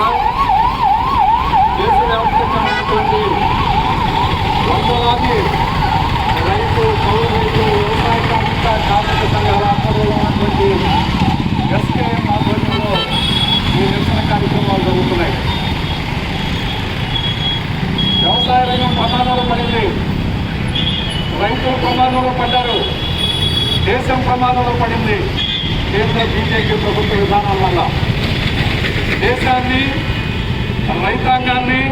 దేశ దేశవ్యాప్తంగా ఉన్నటువంటి వందలాది రైతు కౌలు రైతు వ్యవసాయ కార్మిక కార్మిక సంఘాల ఆధ్వర్యంలో ఉన్నటువంటి ఎస్కేఎం ఆధ్వర్యంలో ఈ నిరసన కార్యక్రమాలు జరుగుతున్నాయి వ్యవసాయ రంగం ప్రమాదంలో పడింది. రైతులు ప్రమాదంలో పడ్డారు దేశం ప్రమాదంలో పడింది. కేంద్ర బీజేపీ ప్రభుత్వ విధానాల వల్ల. దేశాన్ని రైతాంగాన్ని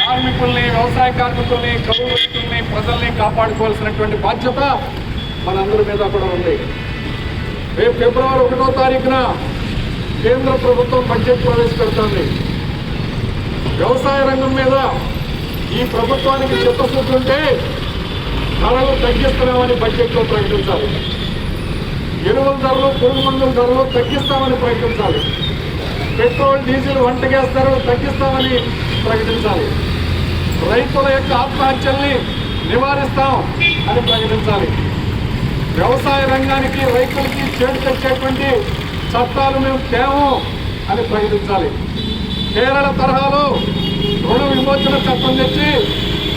కార్మికుల్ని వ్యవసాయ కార్మికుల్ని కౌలు రైతుల్ని ప్రజల్ని కాపాడుకోవాల్సినటువంటి బాధ్యత మనందరి మీద కూడా ఉంది. రేపు ఫిబ్రవరి ఒకటో తారీఖున కేంద్ర ప్రభుత్వం బడ్జెట్ ప్రవేశపెడుతుంది. వ్యవసాయ రంగం మీద ఈ ప్రభుత్వానికి చిత్తశుద్ధి ఉంటే ధరలు తగ్గిస్తున్నామని బడ్జెట్లో ప్రకటించాలి. ఎరువుల ధరలు పురుగు మందుల ధరలు తగ్గిస్తామని ప్రకటించాలి. పెట్రోల్ డీజిల్ వంట గ్యాస్ ధరలు తగ్గిస్తామని ప్రకటించాలి. రైతుల యొక్క ఆత్మహత్యల్ని నివారిస్తాం అని ప్రకటించాలి. వ్యవసాయ రంగానికి రైతులకి చేటు తెచ్చేటువంటి చట్టాలు మేము తేము అని ప్రకటించాలి. కేరళ తరహాలో రుణ విమోచన చట్టం తెచ్చి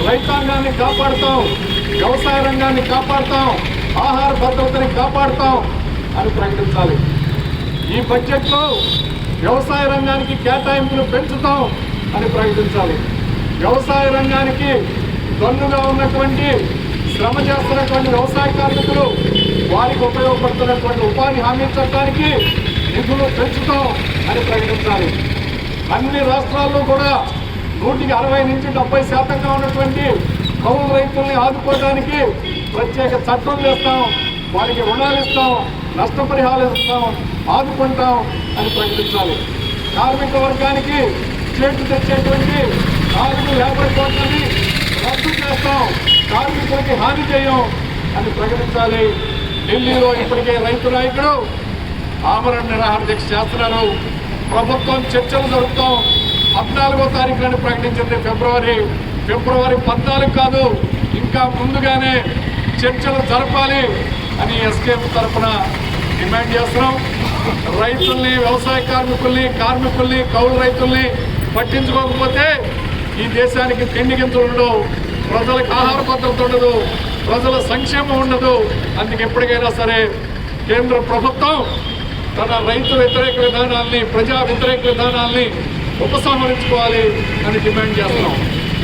రైతాంగాన్ని కాపాడుతాం వ్యవసాయ రంగాన్ని కాపాడుతాం ఆహార భద్రతని కాపాడుతాం అని ప్రకటించాలి. ఈ బడ్జెట్లో వ్యవసాయ రంగానికి కేటాయింపులు పెంచుతాం అని ప్రకటించాలి. వ్యవసాయ రంగానికి దన్నుగా ఉన్నటువంటి శ్రమ చేస్తున్నటువంటి వ్యవసాయ కార్మికులు వారికి ఉపయోగపడుతున్నటువంటి ఉపాధి హామీ చట్టానికి నిధులు పెంచుతాం అని ప్రకటించాలి. అన్ని రాష్ట్రాల్లో కూడా నూటికి అరవై నుంచి డెబ్బై శాతంగా ఉన్నటువంటి కౌలు రైతుల్ని ఆదుకోవడానికి ప్రత్యేక చట్టం చేస్తాం వారికి రుణాలు ఇస్తాం నష్టపరిహారాలు ఇస్తాం ఆదుకుంటాం అని ప్రకటించాలి. కార్మిక వర్గానికి చేతి తెచ్చేటువంటి నాలుగు లేబర్ కోట్లని రద్దు చేస్తాం కార్మికులకి హాని చేయం అని ప్రకటించాలి. ఢిల్లీలో ఇప్పటికే రైతు నాయకుడు ఆమరణ నిరాహార దీక్ష చేస్తున్నారు. ప్రభుత్వం చర్చలు జరుపుతాం. పద్నాలుగో తారీఖులని ప్రకటించింది ఫిబ్రవరి. ఫిబ్రవరి పద్నాలుగు కాదు ఇంకా ముందుగానే చర్చలు జరపాలి. అని ఎస్కేఎం తరఫున డిమాండ్ చేస్తున్నాం. రైతుల్ని వ్యవసాయ కార్మికుల్ని కార్మికుల్ని కౌలు రైతుల్ని పట్టించుకోకపోతే ఈ దేశానికి తిండి గింజలు ఉండవు ప్రజలకు ఆహార భద్రత ఉండదు ప్రజల సంక్షేమం ఉండదు. అందుకు ఎప్పటికైనా సరే కేంద్ర ప్రభుత్వం తన రైతు వ్యతిరేక విధానాల్ని ప్రజా వ్యతిరేక విధానాల్ని ఉపసంహరించుకోవాలి అని డిమాండ్ చేస్తున్నాం.